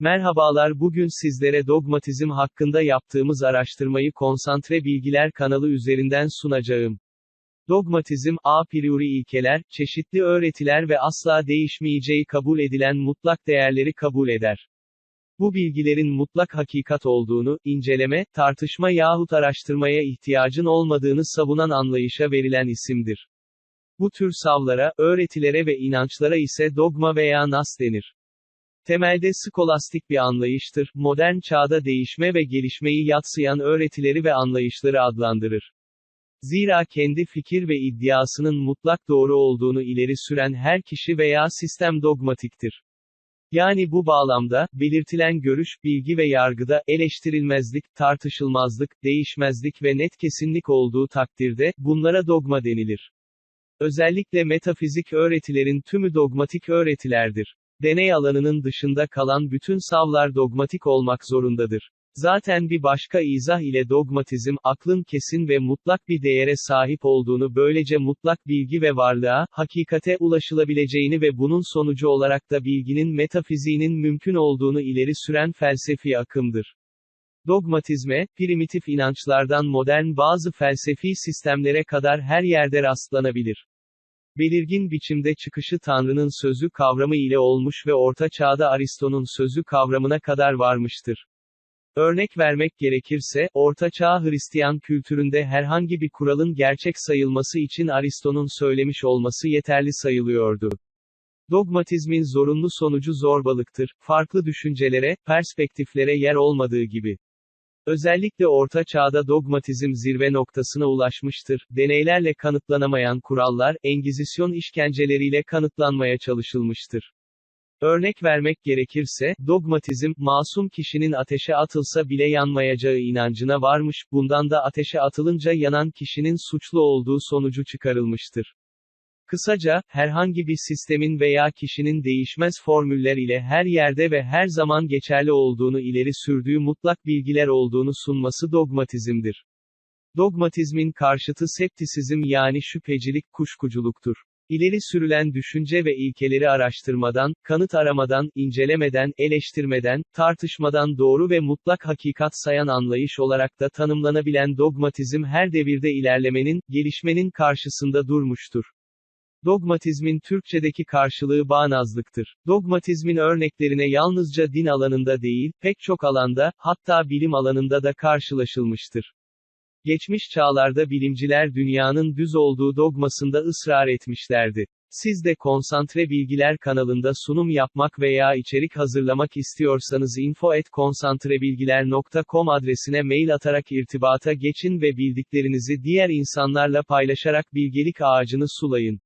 Merhabalar bugün sizlere dogmatizm hakkında yaptığımız araştırmayı Konsantre Bilgiler kanalı üzerinden sunacağım. Dogmatizm, a priori ilkeler, çeşitli öğretiler ve asla değişmeyeceği kabul edilen mutlak değerleri kabul eder. Bu bilgilerin mutlak hakikat olduğunu, inceleme, tartışma yahut araştırmaya ihtiyacın olmadığını savunan anlayışa verilen isimdir. Bu tür savlara, öğretilere ve inançlara ise dogma veya nas denir. Temelde skolastik bir anlayıştır, modern çağda değişme ve gelişmeyi yatsıyan öğretileri ve anlayışları adlandırır. Zira kendi fikir ve iddiasının mutlak doğru olduğunu ileri süren her kişi veya sistem dogmatiktir. Yani bu bağlamda, belirtilen görüş, bilgi ve yargıda, eleştirilmezlik, tartışılmazlık, değişmezlik ve net kesinlik olduğu takdirde, bunlara dogma denilir. Özellikle metafizik öğretilerin tümü dogmatik öğretilerdir. Deney alanının dışında kalan bütün savlar dogmatik olmak zorundadır. Zaten bir başka izah ile dogmatizm, aklın kesin ve mutlak bir değere sahip olduğunu böylece mutlak bilgi ve varlığa, hakikate ulaşılabileceğini ve bunun sonucu olarak da bilginin metafiziğinin mümkün olduğunu ileri süren felsefi akımdır. Dogmatizme, primitif inançlardan modern bazı felsefi sistemlere kadar her yerde rastlanabilir. Belirgin biçimde çıkışı Tanrı'nın sözü kavramı ile olmuş ve Orta Çağ'da Aristo'nun sözü kavramına kadar varmıştır. Örnek vermek gerekirse, Orta Çağ Hristiyan kültüründe herhangi bir kuralın gerçek sayılması için Aristo'nun söylemiş olması yeterli sayılıyordu. Dogmatizmin zorunlu sonucu zorbalıktır, farklı düşüncelere, perspektiflere yer olmadığı gibi. Özellikle Orta Çağ'da dogmatizm zirve noktasına ulaşmıştır, deneylerle kanıtlanamayan kurallar, Engizisyon işkenceleriyle kanıtlanmaya çalışılmıştır. Örnek vermek gerekirse, dogmatizm, masum kişinin ateşe atılsa bile yanmayacağı inancına varmış, bundan da ateşe atılınca yanan kişinin suçlu olduğu sonucu çıkarılmıştır. Kısaca, herhangi bir sistemin veya kişinin değişmez formüller ile her yerde ve her zaman geçerli olduğunu ileri sürdüğü mutlak bilgiler olduğunu sunması dogmatizmdir. Dogmatizmin karşıtı septisizm yani şüphecilik, kuşkuculuktur. İleri sürülen düşünce ve ilkeleri araştırmadan, kanıt aramadan, incelemeden, eleştirmeden, tartışmadan doğru ve mutlak hakikat sayan anlayış olarak da tanımlanabilen dogmatizm her devirde ilerlemenin, gelişmenin karşısında durmuştur. Dogmatizmin Türkçedeki karşılığı bağnazlıktır. Dogmatizmin örneklerine yalnızca din alanında değil, pek çok alanda, hatta bilim alanında da karşılaşılmıştır. Geçmiş çağlarda bilimciler dünyanın düz olduğu dogmasında ısrar etmişlerdi. Siz de Konsantre Bilgiler kanalında sunum yapmak veya içerik hazırlamak istiyorsanız info@konsantrebilgiler.com adresine mail atarak irtibata geçin ve bildiklerinizi diğer insanlarla paylaşarak bilgelik ağacını sulayın.